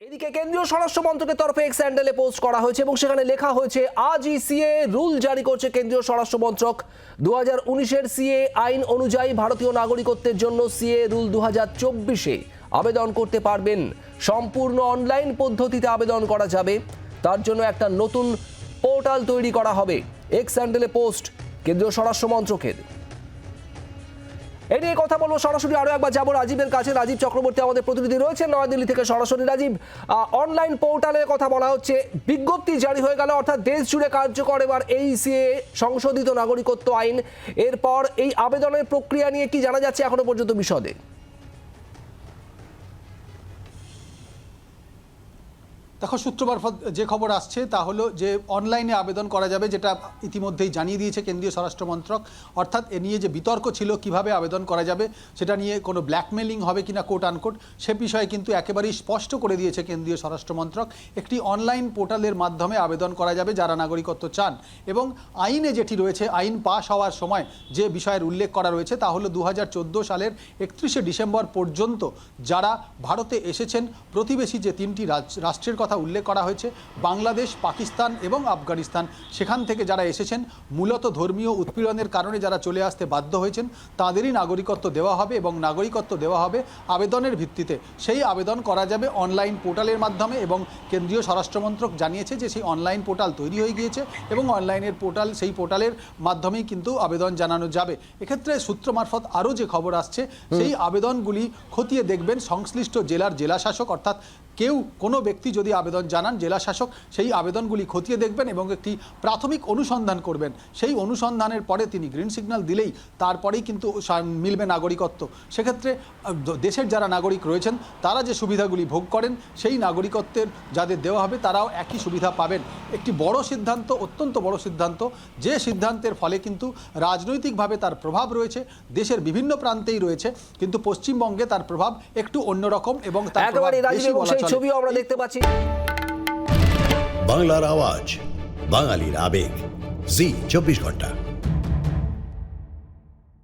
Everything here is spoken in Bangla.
এদিকে কেন্দ্রীয় স্বরাষ্ট্র মন্ত্রকের তরফে এক্স স্যান্ডেলে পোস্ট করা হয়েছে এবং সেখানে লেখা হয়েছে আজই সিএ রুল জারি করছে কেন্দ্রীয় স্বরাষ্ট্র মন্ত্রক। দু হাজার উনিশের সিএ আইন অনুযায়ী ভারতীয় নাগরিকত্বের জন্য সিএ রুল দু হাজার চব্বিশে আবেদন করতে পারবেন। সম্পূর্ণ অনলাইন পদ্ধতিতে আবেদন করা যাবে। তার জন্য একটা নতুন পোর্টাল তৈরি করা হবে। এক্স স্যান্ডেলে পোস্ট কেন্দ্রীয় স্বরাষ্ট্র মন্ত্রকের। এই নিয়ে কথা বলব সরাসরি আরও একবার যাব রাজীবের কাছে। রাজীব চক্রবর্তী আমাদের প্রতিনিধি রয়েছেন নয়াদিল্লি থেকে সরাসরি। রাজীব অনলাইন পোর্টালের কথা বলা হচ্ছে, বিজ্ঞপ্তি জারি হয়ে গেল, অর্থাৎ দেশ জুড়ে কার্যকর এবার এই সিএ সংশোধিত নাগরিকত্ব আইন। এরপর এই আবেদনের প্রক্রিয়া নিয়ে কি জানা যাচ্ছে এখনও পর্যন্ত বিশদে? দেখো সূত্র মারফত যে খবর আসছে তা হলো যে অনলাইনে আবেদন করা যাবে, যেটা ইতিমধ্যেই জানিয়ে দিয়েছে কেন্দ্রীয় স্বরাষ্ট্র মন্ত্রক। অর্থাৎ এ নিয়ে যে বিতর্ক ছিল, কীভাবে আবেদন করা যাবে, সেটা নিয়ে কোনো ব্ল্যাকমেলিং হবে কিনা কোট আনকোট সে বিষয়ে কিন্তু একেবারেই স্পষ্ট করে দিয়েছে কেন্দ্রীয় স্বরাষ্ট্র মন্ত্রক। একটি অনলাইন পোর্টালের মাধ্যমে আবেদন করা যাবে যারা নাগরিকত্ব চান। এবং আইনে যেটি রয়েছে, আইন পাশ হওয়ার সময় যে বিষয়ের উল্লেখ করা রয়েছে, তা হলো দু সালের একত্রিশে ডিসেম্বর পর্যন্ত যারা ভারতে এসেছেন, প্রতিবেশী যে তিনটি রাষ্ট্রের কথা উল্লেখ করা হয়েছে বাংলাদেশ পাকিস্তান এবং আফগানিস্তান। সেখান থেকে যারা এসেছেন মূলত ধর্মীয় উৎপীড়নের কারণে যারা চলে আসতে বাধ্য হয়েছেন তাদেরই নাগরিকত্ব দেওয়া হবে এবং নাগরিকত্ব দেওয়া হবে আবেদনের ভিত্তিতে। সেই আবেদন করা যাবে অনলাইন পোর্টালের মাধ্যমে এবং কেন্দ্রীয় স্বরাষ্ট্রমন্ত্রক জানিয়েছে যে সেই অনলাইন পোর্টাল তৈরি হয়ে গিয়েছে এবং অনলাইনের পোর্টাল সেই পোর্টালের মাধ্যমেই কিন্তু আবেদন জানানো যাবে। এক্ষেত্রে সূত্র মারফত আরও যে খবর আসছে সেই আবেদনগুলি খতিয়ে দেখবেন সংশ্লিষ্ট জেলার জেলা শাসক অর্থাৎ কেউ কোনো ব্যক্তি যদি আবেদন জানান জেলা শাসক সেই আবেদনগুলি খতিয়ে দেখবেন এবং একটি প্রাথমিক অনুসন্ধান করবেন সেই অনুসন্ধানের পরে তিনি গ্রিন সিগন্যাল দিলেই তারপরেই কিন্তু মিলবে নাগরিকত্ব সেক্ষেত্রে দেশের যারা নাগরিক রয়েছেন তারা যে সুবিধাগুলি ভোগ করেন সেই নাগরিকত্বের যাদের দেওয়া হবে তারাও একই সুবিধা পাবেন একটি বড় সিদ্ধান্ত অত্যন্ত বড় সিদ্ধান্ত যে সিদ্ধান্তের ফলে কিন্তু রাজনৈতিকভাবে তার প্রভাব রয়েছে দেশের বিভিন্ন প্রান্তেই রয়েছে কিন্তু পশ্চিমবঙ্গে তার প্রভাব একটু অন্যরকম এবং তার প্রভাব বেশি বলা। ছবিও আমরা দেখতে পাচ্ছি। বাংলার আওয়াজ বাঙালির আবেগ। জি চব্বিশ ঘণ্টা।